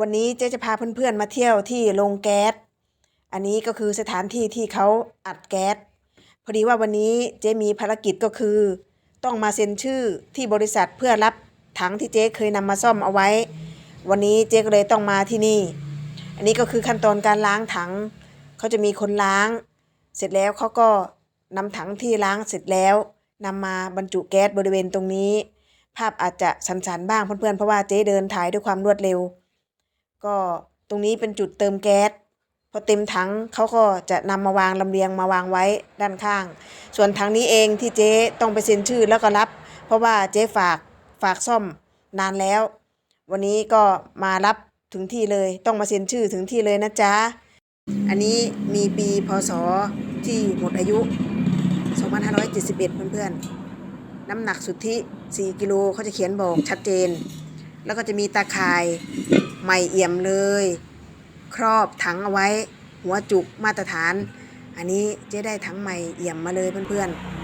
วันนี้เจ๊จะพาเพื่อนๆมาเที่ยวที่โรงแก๊ส อันนี้ก็คือสถานที่ที่เขาอัดแก๊ส พอดีว่าวันนี้เจ๊มีภารกิจก็คือ ต้องมาเซ็นชื่อที่บริษัทเพื่อรับถังที่เจ๊เคยนำมาซ่อมเอาไว้ วันนี้เจ๊ก็เลยต้องมาที่นี่ อันนี้ก็คือขั้นตอนการล้างถัง เขาจะมีคนล้าง เสร็จแล้วเขาก็นำถังที่ล้างเสร็จแล้วนำมาบรรจุแก๊สบริเวณตรงนี้ ภาพอาจจะสันๆบ้างเพื่อนๆเพราะว่าเจ๊เดินถ่ายด้วยความรวดเร็ว ก็ตรงนี้เป็นจุดเติมแก๊สพอเต็มถังเขาก็จะนำมาวางลำเลียงมาวางไว้ด้านข้าง ส่วนถังนี้เองที่เจ๊ต้องไปเซ็นชื่อแล้วก็รับ เพราะว่าเจ๊ฝากฝากซ่อมนานแล้ว วันนี้ก็มารับถึงที่เลยต้องมาเซ็นชื่อถึงที่เลยนะจ๊ะ อันนี้มีปีพศที่หมดอายุ 2571 เพื่อนๆ น้ำหนักสุทธิ 4 กิโลเขาจะเขียนบอกชัดเจน แล้วก็จะมีตาข่ายใหม่เอี่ยมเลย ครอบถังเอาไว้ หัวจุกมาตรฐาน อันนี้เจ๊ได้ถังใหม่เอี่ยมมาเลยเพื่อนๆ